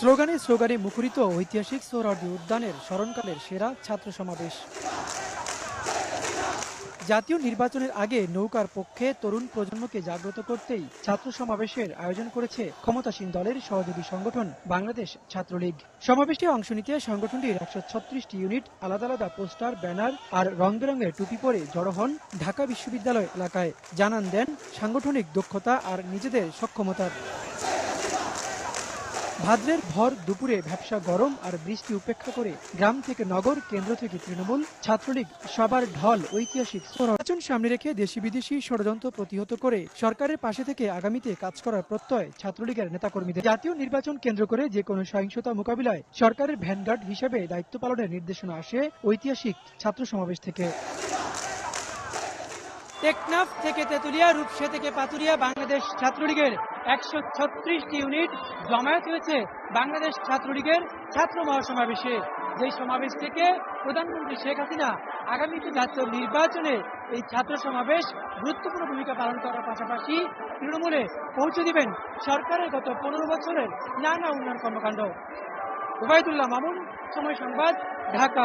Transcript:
স্লোগানে স্লোগানে মুখরিত ঐতিহাসিক সোহরাওয়ার্দী উদ্যানের স্মরণকালের সেরা ছাত্র সমাবেশ। জাতীয় নির্বাচনের আগে নৌকার পক্ষে তরুণ প্রজন্মকে জাগ্রত করতেই ছাত্র সমাবেশের আয়োজন করেছে ক্ষমতাসীন দলের সহযোগী সংগঠন বাংলাদেশ ছাত্রলীগ। সমাবেশে অংশ নিতে সংগঠনটির একশো ছত্রিশটি ইউনিট, আলাদা আলাদা পোস্টার, ব্যানার আর রং বেরঙের টুপি পরে জড়ো হন ঢাকা বিশ্ববিদ্যালয় এলাকায়। জানান দেন সাংগঠনিক দক্ষতা আর নিজেদের সক্ষমতার। ভাদ্রের ভর দুপুরে ভ্যাবসা গরম আর বৃষ্টি উপেক্ষা করে গ্রাম থেকে নগর, কেন্দ্র থেকে তৃণমূল, ছাত্রলীগ সবার ঢল ঐতিহাসিক নির্বাচন সামনে রেখে দেশি বিদেশি ষড়যন্ত্র প্রতিহত করে সরকারের পাশে থেকে আগামীতে কাজ করার প্রত্যয় ছাত্রলীগের নেতাকর্মীদের। জাতীয় নির্বাচন কেন্দ্র করে যে কোনো সহিংসতা মোকাবিলায় সরকারের ভ্যানগার্ড হিসেবে দায়িত্ব পালনের নির্দেশনা আসে ঐতিহাসিক ছাত্র সমাবেশ থেকে। টেকনাফ থেকে তেতুলিয়া, রূপসা থেকে পাতুরিয়া বাংলাদেশ ছাত্রলীগের একশো ছত্রিশটি ইউনিট জমায়েত হয়েছে বাংলাদেশ ছাত্রলীগের ছাত্র মহাসমাবেশে। যেই সমাবেশ থেকে প্রধানমন্ত্রী শেখ হাসিনা আগামীতে জাতীয় নির্বাচনে এই ছাত্র সমাবেশ গুরুত্বপূর্ণ ভূমিকা পালন করার পাশাপাশি তৃণমূলে পৌঁছে দিবেন সরকারের গত পনেরো বছরের নানা উন্নয়ন কর্মকাণ্ড। ওবায়দুল্লাহ মামুন, সময় সংবাদ, ঢাকা।